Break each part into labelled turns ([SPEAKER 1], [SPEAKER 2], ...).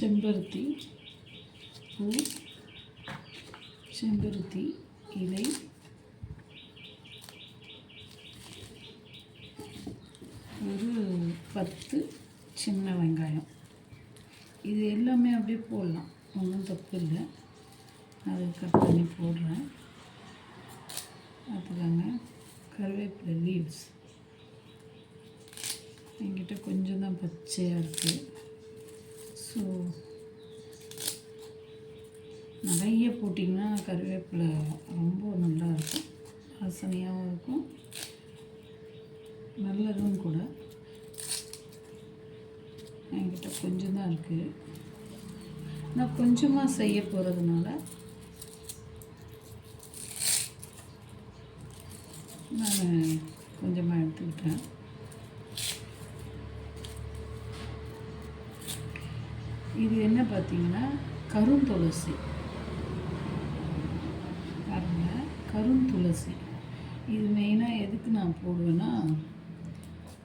[SPEAKER 1] செம்பருத்தி பூ செம்பருத்தி இலை ஒரு பத்து சின்ன வெங்காயம். இது எல்லாமே அப்படியே போடலாம். ஒன்றும் தப்பு இல்லை. அது கட் பண்ணி போடுறேன். பார்த்துக்கோங்க கருவேப்பிலை லீவ்ஸ் என்கிட்ட கொஞ்சம் தான் பச்சையாக இருக்குது ஸோ நிறைய போட்டிங்கன்னா கருவேப்பிலை ரொம்ப நல்லா இருக்கும். வாசனையாகவும் இருக்கும். நல்லதும் கூட. என்கிட்ட கொஞ்சம் தான் இருக்குது நான் கொஞ்சமாக செய்ய போகிறதுனால நான் கொஞ்சமாக எடுத்துக்கிட்டேன். இது என்ன பார்த்தீங்கன்னா கருந்துளசி பாருங்க கருந்துளசி இது மெயினாக எதுக்கு நான் போடுவேன்னா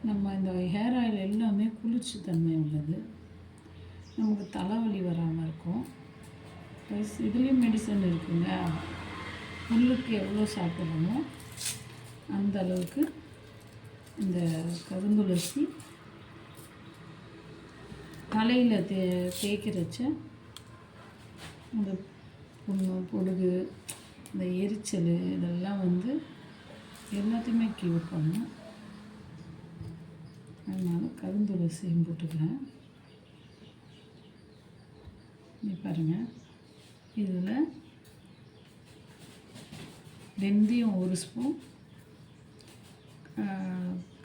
[SPEAKER 1] நம்ம இந்த ஹேர் ஆயில் எல்லாமே குளிர்ச்சி தன்மை உள்ளது. நமக்கு தலைவலி வராமல் இருக்கும். ப்ளஸ் இதுலேயும் மெடிசன் இருக்குங்க. முள்ளுக்கு எவ்வளோ சாப்பிட்றோமோ அந்த அளவுக்கு இந்த கருந்துளசி தலையில் தே தேய்க்கிறச்ச. இந்த புண்ணு பொடுகு இந்த எரிச்சல் இதெல்லாம் வந்து எல்லாத்தையுமே கியூர் பண்ணும். அதனால் கருந்துளசியும் போட்டுக்கிறேன். நீ பாருங்கள் இதில் வெந்தயம் ஒரு ஸ்பூன்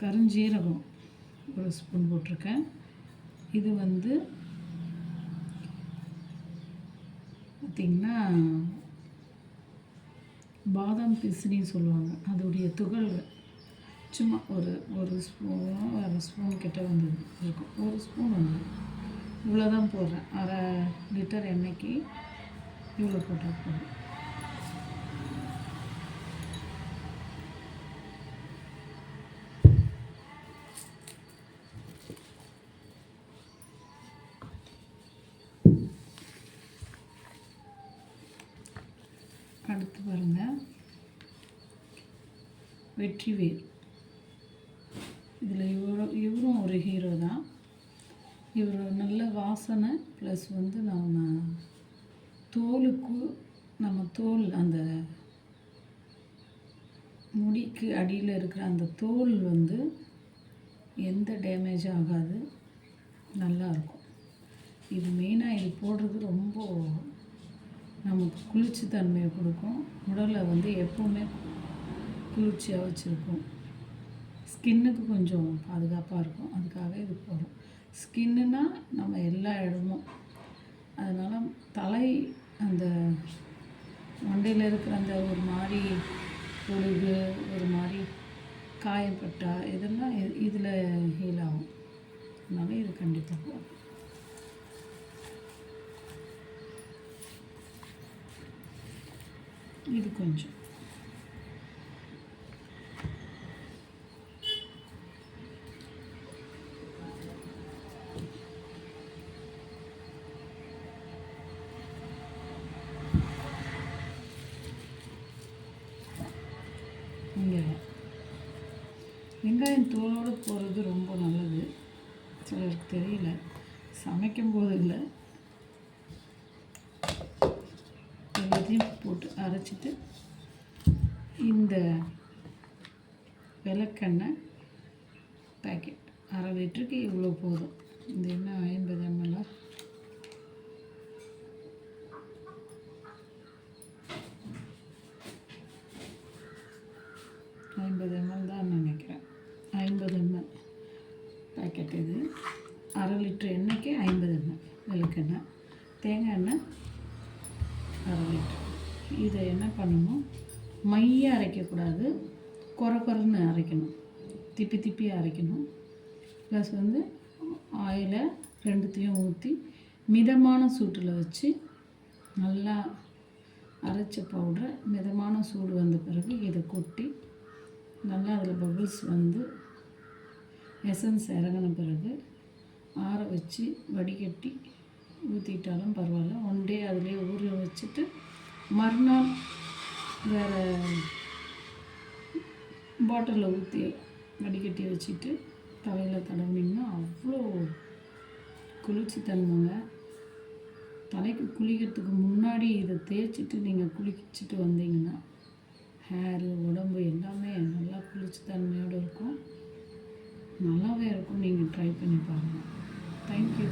[SPEAKER 1] கருஞ்சீரகம் ஒரு ஸ்பூன் போட்டிருக்கேன். இது வந்து பார்த்திங்கன்னா பாதாம் பிசினின்னு சொல்லுவாங்க. அதோடைய துகள்கள் சும்மா ஒரு ஒரு ஸ்பூன் அரை ஸ்பூன் கிட்ட வந்து இருக்கும். ஒரு ஸ்பூன் வந்து. இவ்வளோ தான் போடுறேன். அரை லிட்டர் எண்ணெய்க்கு இவ்வளோ போட்டால் போதும். அடுத்து பாருங்கள் வெற்றிவேல். இதில் இவரு இவரும் ஒரு ஹீரோ தான். இவர் நல்ல வாசனை ப்ளஸ் வந்து நம்ம தோலுக்கு நம்ம தோல் அந்த முடிக்கு அடியில் இருக்கிற அந்த தோல் வந்து எந்த டேமேஜ் ஆகாது நல்லாயிருக்கும் இது மெயினாக இது போடுறது ரொம்ப நமக்கு குளிர்ச்சி தன்மையை கொடுக்கும். உடலை வந்து எப்போவுமே குளிர்ச்சியாக வச்சுருக்கும். ஸ்கின்னுக்கு கொஞ்சம் பாதுகாப்பாக இருக்கும். அதுக்காக இது போகிறோம் ஸ்கின்னுனா நம்ம எல்லா இடமும். அதனால் தலை அந்த மண்டையில் இருக்கிற அந்த ஒரு மாதிரி பொழுது ஒரு மாதிரி காயப்பட்டா இதெல்லாம் இதில் ஹீல் ஆகும். அதனால் இது கண்டிப்பாக போகும் இது கொஞ்சம். வெங்காயம் வெங்காயம் தோலோடு போகிறது ரொம்ப நல்லது. சிலருக்கு தெரியல. சமைக்கும் போது இல்லை. எல்லாத்தையும் போட்டு அரைச்சிட்டு இந்த விளக்கெண்ணெய் பேக்கெட் அரை லிட்டருக்கு இவ்வளோ போதும். இந்த எண்ணெய் ஐம்பது எம்எல் ஐம்பது எம்எல் தான் நினைக்கிறேன். ஐம்பது எம்எல் பேக்கெட் இது. அரை லிட்டர் எண்ணெய்க்கு ஐம்பது எம்எல் விளக்கெண்ணெய். தேங்காய் எண்ணெய் அரை இதை என்ன பண்ணணும்? மைய அரைக்கக்கூடாது. குறை குறைன்னு அரைக்கணும். திப்பி திப்பி அரைக்கணும். ப்ளஸ் வந்து ஆயிலை ரெண்டுத்தையும் ஊற்றி மிதமான சூட்டில் வச்சு நல்லா அரைச்ச பவுடரை மிதமான சூடு வந்த பிறகு இதை கொட்டி நல்லா அதில் பபிள்ஸ் வந்து எசன்ஸ் இறங்கின பிறகு ஆற வச்சு வடிகட்டி ஊற்றிட்டாலும் பரவாயில்ல. ஒன் டே அதிலே ஊற வச்சுட்டு மறுநாள் வேறு பாட்டிலில் ஊற்றி வடிகட்டி வச்சுட்டு தலையில் தடவினீங்கன்னா அவ்வளோ குளிர்ச்சி தன்மைங்க தலைக்கு குளிக்கிறதுக்கு முன்னாடி இதை தேய்ச்சிட்டு நீங்கள் குளிச்சுட்டு வந்தீங்கன்னா ஹேரு உடம்பு எல்லாமே நல்லா குளிர்ச்சி தன்மையோடு இருக்கும். நல்லாவே இருக்கும். நீங்கள் ட்ரை பண்ணி பாருங்கள் தேங்க்யூ